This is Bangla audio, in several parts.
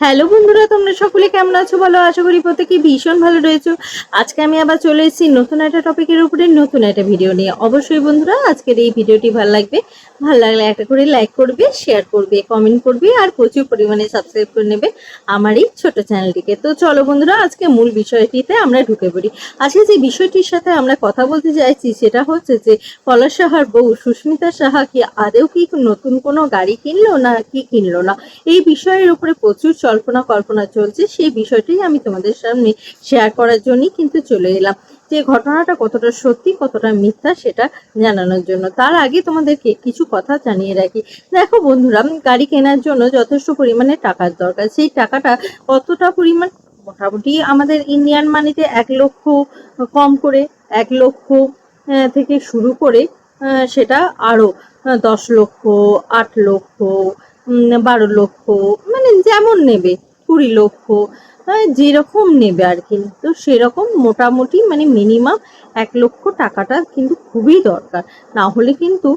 হ্যালো বন্ধুরা, তোমরা সকলে কেমন আছো? বলো আশা করি প্রত্যেকে ভীষণ ভালো রয়েছো। আজকে আমি আবার চলে এসেছি নতুন একটা টপিকের উপরে, নতুন একটা ভিডিও নিয়ে। অবশ্যই বন্ধুরা, আজকের এই ভিডিওটি ভালো লাগবে। ভালো লাগলে একটা করে লাইক করবে শেয়ার করবে কমেন্ট করবে, আর প্রচুর পরিমাণে সাবস্ক্রাইব করে নেবে আমার এই ছোট চ্যানেলটিকে তো চলো বন্ধুরা, আজকে মূল বিষয়টিতে আমরা ঢুকে পড়ি। আজকে যে বিষয়টির সাথে আমরা কথা বলতে চাইছি, সেটা হচ্ছে যে, পলাশ সাহার বউ সুস্মিতা সাহা কি আদেও কি নতুন কোনো গাড়ি কিনলো না কি কিনলো না? এই বিষয়ের উপরে প্রচুর জল্পনা কল্পনা চলছে, সেই বিষয়টাই আমি তোমাদের সামনে শেয়ার করার জন্যই কিন্তু চলে এলাম। যে ঘটনাটা কতটা সত্যি, কতটা মিথ্যা সেটা জানানোর জন্য। তার আগে তোমাদেরকে কিছু কথা জানিয়ে রাখি। দেখো বন্ধুরা, গাড়ি কেনার জন্য যথেষ্ট পরিমাণে টাকার দরকার। সেই টাকাটা কতটা পরিমাণ? মোটামুটি আমাদের ইন্ডিয়ান মানিতে এক লক্ষ কম করে, এক লক্ষ থেকে শুরু করে সেটা আরও দশ লক্ষ, আট লক্ষ বারো লক্ষ মানে যেমন নেবে, কুড়ি লক্ষ যেরকম নেবে আর কি। তো সেরকম মোটামুটি মানে মিনিমাম এক লক্ষ টাকাটা কিন্তু খুবই দরকার। না হলে কিন্তু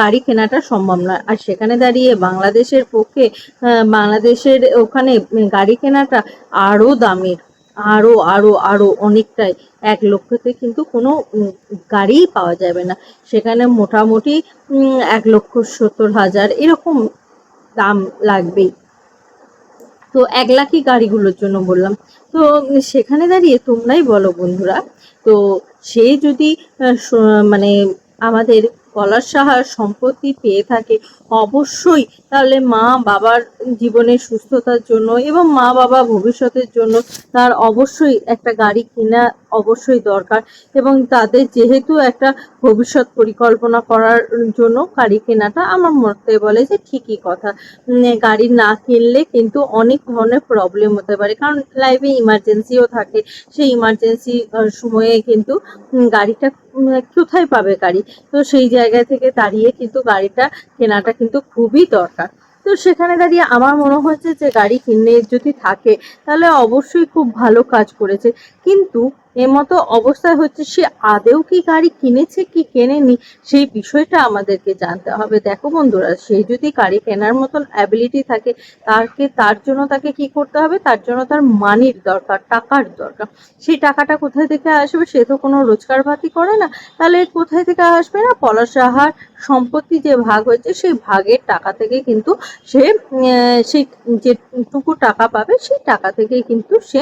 গাড়ি কেনাটা সম্ভব নয়। আর সেখানে দাঁড়িয়ে বাংলাদেশের পক্ষে বাংলাদেশের ওখানে গাড়ি কেনাটা আরও দামের। আরও আরও আরও অনেকটাই। এক লক্ষতে কিন্তু কোনো গাড়িই পাওয়া যাবে না। সেখানে মোটামুটি এক লক্ষ সত্তর হাজার এরকম দাম লাগবেই। তো এক লাখই গাড়িগুলোর জন্য বললাম। তো সেখানে দাঁড়িয়ে তোমরাই বলো বন্ধুরা। তো সে যদি মানে আমাদের পলাশ সাহার সম্পত্তি পেয়ে থাকে, অবশ্যই তাহলে মা বাবার জীবনের সুস্থতার জন্য এবং মা বাবা ভবিষ্যতের জন্য তার অবশ্যই একটা গাড়ি কেনা অবশ্যই দরকার এবং তাদের যেহেতু একটা ভবিষ্যৎ পরিকল্পনা করার জন্য গাড়ি কেনাটা আমার মতে বলে যে ঠিকই কথা। গাড়ি না কিনলে কিন্তু অনেক ধরনের প্রবলেম হতে পারে। কারণ লাইফে ইমার্জেন্সিও থাকে। সেই ইমার্জেন্সি সময়ে কিন্তু গাড়িটা কোথায় পাবে গাড়ি? তো সেই জায়গা থেকে দাঁড়িয়ে কিন্তু গাড়িটা কেনাটা কিন্তু খুবই দরকার। তো সেখানে দাঁড়িয়ে আমার মনে হয়েছে যে গাড়ি কিনে যদি থাকে, তাহলে অবশ্যই খুব ভালো কাজ করেছে। কিন্তু এমতো অবস্থায় হচ্ছে, সে আদেও কি গাড়ি কিনেছে, কি কেনেনি, সেই বিষয়টা আমাদেরকে জানতে হবে। দেখো বন্ধুরা, সে যদি গাড়ি কেনার মতন অ্যাবিলিটি থাকে, তাকে, তার জন্য তাকে কি করতে হবে? তার জন্য তার মানির দরকার, টাকার দরকার। সেই টাকাটা কোথায় থেকে আসবে? সে তো কোনো রোজগার ভাতি করে না। তাহলে কোথায় থেকে আসবে না? পলাশ সাহার সম্পত্তি যে ভাগ হয়েছে, সেই ভাগের টাকা থেকে কিন্তু সে সেই যেটুকু টাকা পাবে, সেই টাকা থেকেই কিন্তু সে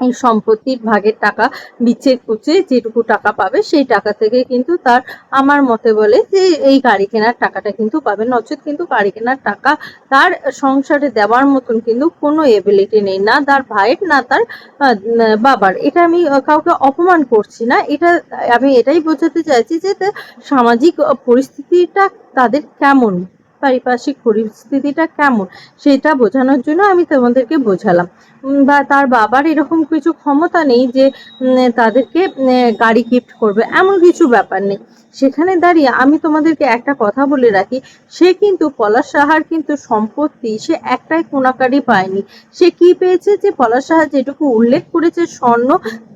এই সম্পত্তির ভাগের টাকা বিচে কুচে যেটুকু টাকা পাবে, সেই টাকা থেকে কিন্তু তার আমার মতে বলে যে এই গাড়ি কেনার টাকাটা কিন্তু পাবে। নচেত কিন্তু গাড়ি কেনার টাকা তার সংসারে দেওয়ার মতন কিন্তু কোনো এবিলিটি নেই, না তার ভাইয়ের, না তার বাবার। এটা আমি কাউকে অপমান করছি না। এটা আমি এটাই বোঝাতে চাইছি যে সামাজিক পরিস্থিতিটা তাদের কেমন? পারিপার্শ্বিক পরিস্থিতিটা কেমন, সেটা বোঝানোর জন্য আমি তোমাদেরকে বোঝালাম। বা তার বাবার এরকম কিছু ক্ষমতা নেই যে তাদেরকে গাড়ি গিফট করবে, এমন কিছু ব্যাপার নেই। সেখানে দাঁড়িয়ে আমি তোমাদেরকে একটা কথা বলে রাখি, সে কিন্তু পলাশ সাহার কিন্তু সম্পত্তি সে একটাই কোনাকারি পায়নি। সে কি পেয়েছে যে পলাশ সাহা যেটুকু উল্লেখ করেছে স্বর্ণ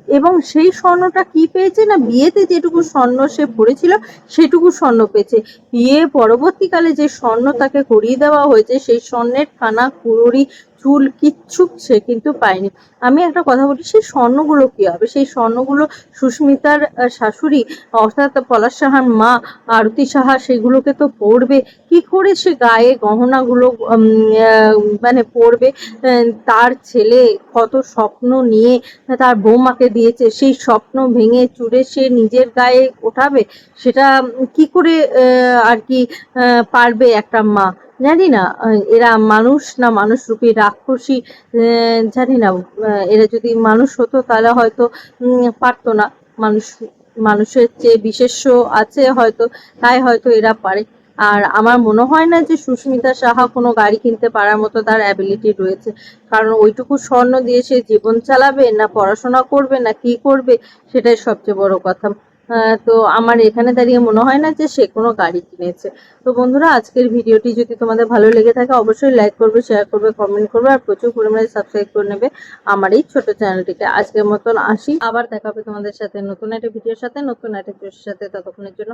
এবং সেই স্বর্ণটা কি পেয়েছে না বিয়েতে যেটুকু স্বর্ণ সে পড়েছিল সেটুকু স্বর্ণ পেয়েছে। বিয়ে পরবর্তীকালে যে স্বর্ণ তাকে করিয়ে দেওয়া হয়েছে, সেই স্বর্ণের খানা কুড়ুরি চুল কিচ্ছু সে কিন্তু পায়নি। আমি একটা কথা বলি সেই স্বর্ণগুলো কি হবে? সেই স্বর্ণগুলো সুস্মিতার শাশুড়ি অর্থাৎ পলাশ সাহার মা আরতি সাহা সেগুলোকে তো পরবে। কি করে সে গায়ে গহনাগুলো মানে আহ, তার ছেলে কত স্বপ্ন নিয়ে তার বৌমাকে দিয়েছে। সেই স্বপ্ন ভেঙে চুরে সে নিজের গায়ে ওঠাবে? সেটা কি করে আর কি পারবে একটা মা? জানি না এরা মানুষ না মানুষ রূপী রাক্ষসী জানি না এরা যদি মানুষ হতো তাহলে হয়তো পারতো না। মানুষ, মানুষের চেয়ে বিশেষ্য আছে হয়তো, তাই হয়তো এরা পারে। আর আমার মনে হয় না যে সুস্মিতা সাহা কোনো গাড়ি কিনতে পারার মতো তার অ্যাবিলিটি রয়েছে। কারণ ওইটুকু স্বর্ণ দিয়ে সে জীবন চালাবে না, পড়াশোনা করবে না, কি করবে, সেটাই সবচেয়ে বড় কথা। তো আমার এখানে দাঁড়িয়ে মনে হয় না যে সে কোনো গাড়ি কিনেছে। তো বন্ধুরা, আজকের ভিডিওটি যদি তোমাদের ভালো লেগে থাকে, অবশ্যই লাইক করবে শেয়ার করবে কমেন্ট করবে, আর প্রচুর পরিমাণে সাবস্ক্রাইব করে নেবে আমার এই ছোট চ্যানেলটিকে আজকের মতন আসি। আবার দেখা হবে তোমাদের সাথে নতুন একটা ভিডিওর সাথে, নতুন একটা সাথে। ততক্ষণের জন্য